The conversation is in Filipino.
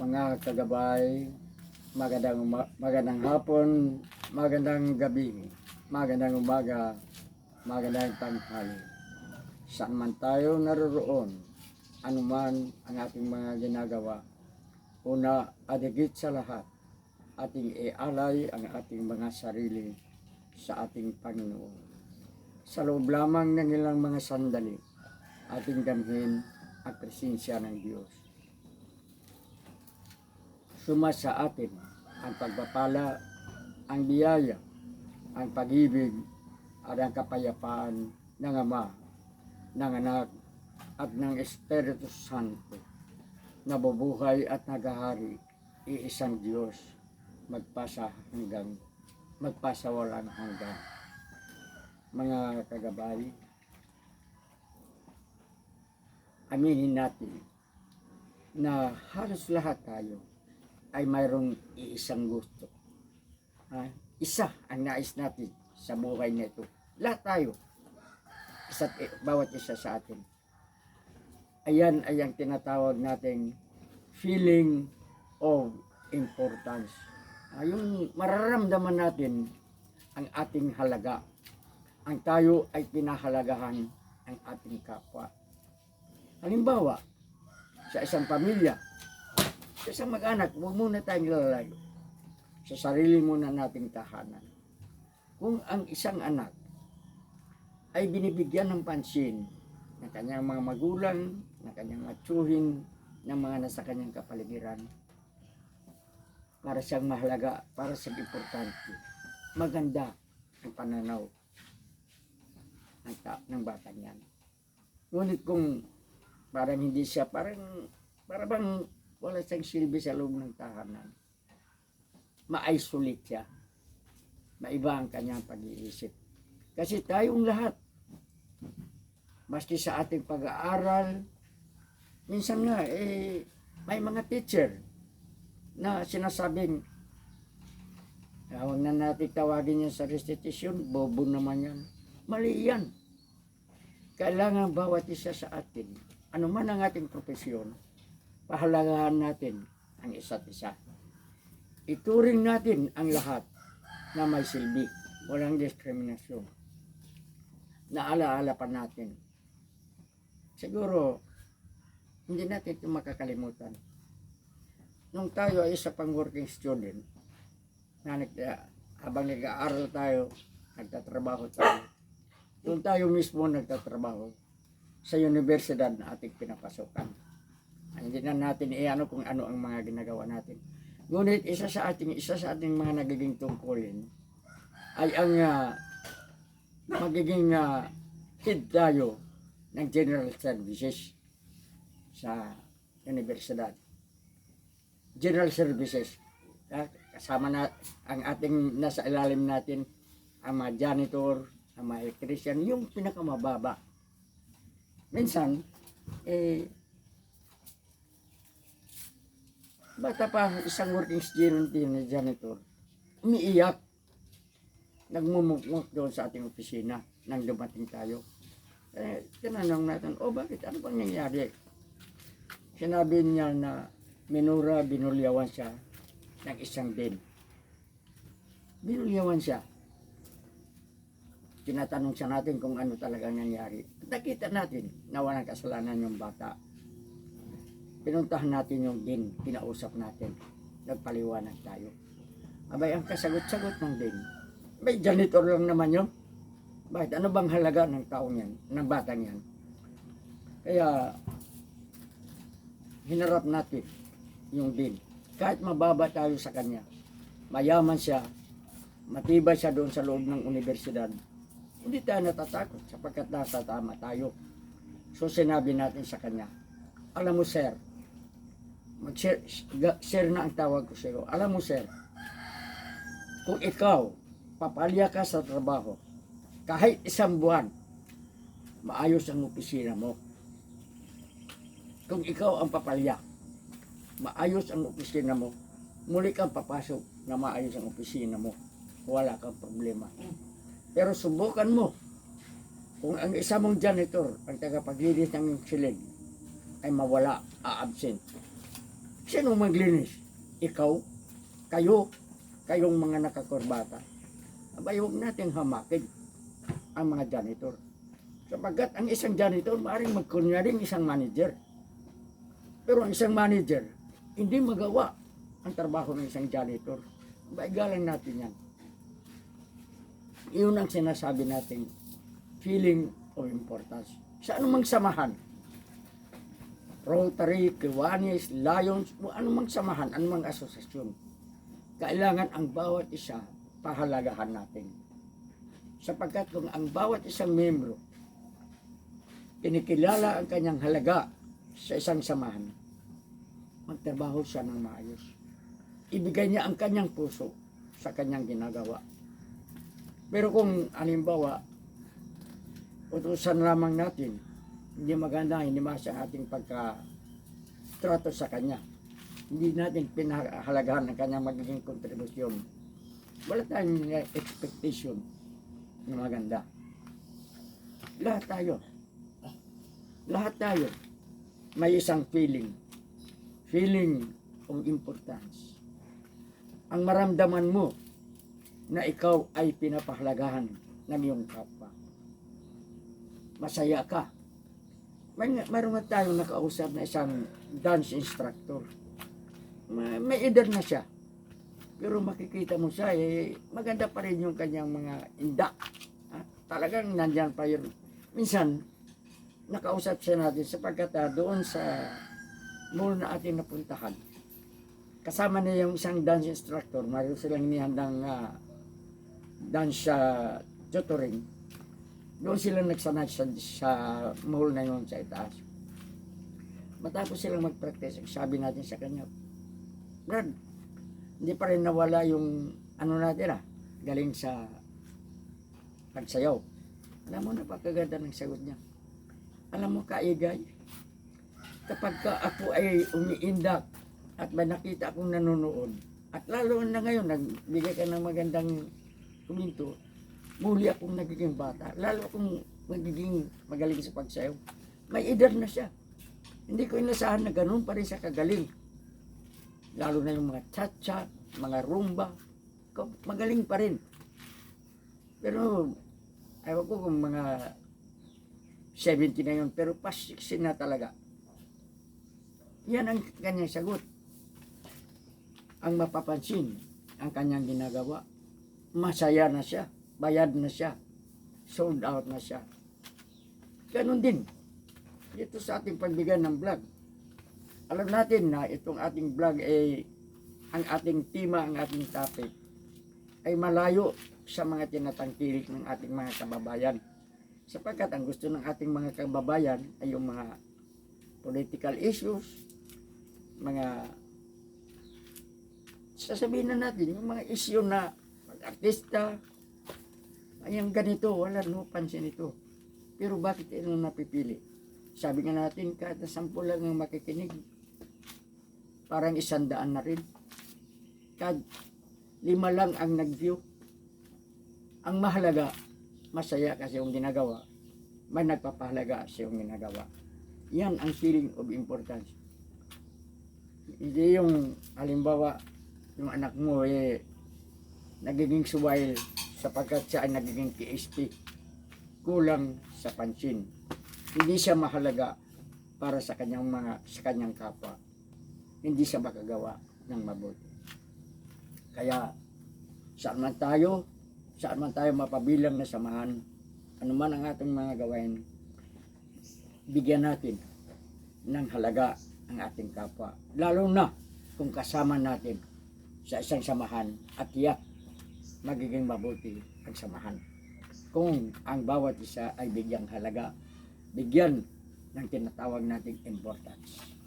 mga kagabay, magandang, magandang hapon, magandang gabi, magandang umaga, magandang tanghali. Saan man tayo naroroon, anuman ang ating mga ginagawa, una at higit sa lahat, ating ialay ang ating mga sarili sa ating Panginoon. Sa loob lamang ng ilang mga sandali, ating damhin ang presensya ng Diyos suma sa atin ang pagpapala, ang biyaya, ang pag-ibig, at ang kapayapaan ng Ama, ng Anak, at ng Espiritu Santo, na bubuhay at nagahari, iisang Diyos, magpasa hanggang, magpasawalang hanggang. Mga kagabay, aminin natin na halos lahat tayo ay mayroong iisang gusto. Ha? Isa ang nais natin sa buhay nito. Lahat tayo. Isa't, bawat isa sa atin. Ayan ay ang tinatawag nating feeling of importance. Ah, yung mararamdaman natin ang ating halaga. Ang tayo ay pinahalagahan ang ating kapwa. Halimbawa, sa isang pamilya, isang mag-anak, huwag muna tayong lalayo. Sa sarili muna nating tahanan. Kung ang isang anak ay binibigyan ng pansin ng kanyang mga magulang, ng kanyang matsuhin, ng mga nasa kanyang kapaligiran, para siyang mahalaga, para siyang importante. Maganda ang pananaw ng, ta- ng bata niyan. Ngunit kung parang hindi siya, parang, parang wala siyang silbi sa loob ng tahanan. Ma-isolate siya. Maiba ang kanyang pag-iisip. Kasi tayong lahat, maski sa ating pag-aaral, minsan nga, eh, may mga teacher na sinasabing, "Ah, huwag na natin tawagin yan sa restitusyon, bobo naman yan. Mali yan. Kailangan bawat isa sa atin, anuman ang ating profesyon, pahalagahan natin ang isa't isa. Ituring natin ang lahat na may silbi, walang diskriminasyon. Naalaala pa natin. Siguro, hindi natin ito makakalimutan. Nung tayo ay isa pang working student, na nag, habang nag-aaral tayo, nagtatrabaho tayo, doon tayo mismo nagtatrabaho sa universidad na ating pinapasukan. Hindi na natin iano kung ano ang mga ginagawa natin. Ngunit isa sa ating isa sa ating mga nagiging tungkulin ay ang ah, magiging ah, head tayo ng general services sa universidad. General services. Ah, Kasama na ang ating nasa ilalim natin ang mga janitor, ang mga electrician, yung pinakamababa. Minsan, eh, Bata pa, isang working student din na janitor, umiiyak. Nagmumukmuk doon sa ating opisina nang dumating tayo. Eh, tinanong natin, oh bakit? Ano bang nangyari? Sinabi niya na minura, binulyawan siya ng isang din. Binulyawan siya. Tinatanong siya natin kung ano talaga nangyari. Nakita natin na walang kasalanan yung bata pinuntahan natin yung din, kinausap natin. Nagpaliwanag tayo. Abay, ang kasagot-sagot ng din, may janitor lang naman yun. Bakit? Ano bang halaga ng taong yan, ng batang yan? Kaya, hinarap natin yung din. Kahit mababa tayo sa kanya, mayaman siya, matibay siya doon sa loob ng universidad, hindi tayo natatakot sapagkat nasa tama tayo. So sinabi natin sa kanya, alam mo sir, ga- share na ang tawag ko sa iyo. Alam mo sir, kung ikaw papalya ka sa trabaho, kahit isang buwan, maayos ang opisina mo. Kung ikaw ang papalya, maayos ang opisina mo, muli kang papasok na maayos ang opisina mo. Wala kang problema. Pero subukan mo, kung ang isa mong janitor, ang tagapaglinis ng silid, ay mawala, a-absent. Sino maglinis? Ikaw? Kayo? Kayong mga nakakurbata? Abay, huwag natin hamakin ang mga janitor. Sapagkat ang isang janitor, maaaring magkunyaring isang manager. Pero ang isang manager, hindi magawa ang trabaho ng isang janitor. Abay, galang natin yan. Iyon ang sinasabi natin, feeling of importance. Sa anumang samahan, Rotary, Kiwanis, Lions, o anumang samahan, anumang asosasyon, kailangan ang bawat isa pahalagahan natin. Sapagkat kung ang bawat isang membro kinikilala ang kanyang halaga sa isang samahan, magtrabaho siya ng maayos. Ibigay niya ang kanyang puso sa kanyang ginagawa. Pero kung halimbawa, utusan lamang natin, hindi maganda, hindi masya ating pagka trato sa kanya. Hindi natin pinahalagahan ang kanyang magiging kontribusyon. Wala tayong expectation na maganda. Lahat tayo. Lahat tayo. May isang feeling. Feeling of importance. Ang maramdaman mo na ikaw ay pinapahalagahan ng iyong kapwa. Masaya ka. May, mayroon nga tayong nakausap na isang dance instructor. May, may edad na siya. Pero makikita mo siya, eh, maganda pa rin yung kanyang mga inda. Ha? Talagang nandyan pa yun. Minsan, nakausap siya natin sapagkat ah, doon sa mall na ating napuntahan. Kasama niya yung isang dance instructor. Mayroon silang inihandang uh, dance uh, tutoring. Doon sila nagsanay sa, sa mall na yun sa itaas. Matapos silang mag-practice, sabi natin sa kanya, Brad, hindi pa rin nawala yung ano natin ah, galing sa pagsayaw. Alam mo, napakaganda ng sagot niya. Alam mo, kaigay, kapag ka ako ay umiindak at may nakita akong nanonood, at lalo na ngayon, nagbigay ka ng magandang kuminto, muli akong nagiging bata. Lalo akong magiging magaling sa pagsayaw. May edad na siya. Hindi ko inasahan na ganun pa rin siya kagaling. Lalo na yung mga cha-cha, mga rumba. Magaling pa rin. Pero, ayaw ko kung mga 70 na yun, pero past 60 na talaga. Yan ang kanyang sagot. Ang mapapansin, ang kanyang ginagawa. Masaya na siya, bayad na siya, sold out na siya. Ganon din, dito sa ating pagbigyan ng vlog. Alam natin na itong ating vlog ay ang ating tema, ang ating topic ay malayo sa mga tinatangkilik ng ating mga kababayan. Sapagkat ang gusto ng ating mga kababayan ay yung mga political issues, mga sasabihin na natin, yung mga issue na pag-artista, ay ang ganito, wala no pansin ito. Pero bakit ito napipili? Sabi nga natin, kahit na sampu lang ang makikinig, parang isandaan na rin. Kahit lima lang ang nag-view. Ang mahalaga, masaya kasi yung ginagawa. May nagpapahalaga sa yung ginagawa. Yan ang feeling of importance. Hindi yung, halimbawa, yung anak mo eh, nagiging suwail sapagkat siya ay nagiging PSP. Kulang sa pansin. Hindi siya mahalaga para sa kanyang mga sa kanyang kapwa. Hindi siya makagawa ng mabuti. Kaya saan man tayo, saan man tayo mapabilang na samahan, ano man ang ating mga gawain, bigyan natin ng halaga ang ating kapwa. Lalo na kung kasama natin sa isang samahan at tiyak magiging mabuti ang samahan. Kung ang bawat isa ay bigyang halaga, bigyan ng tinatawag nating importance.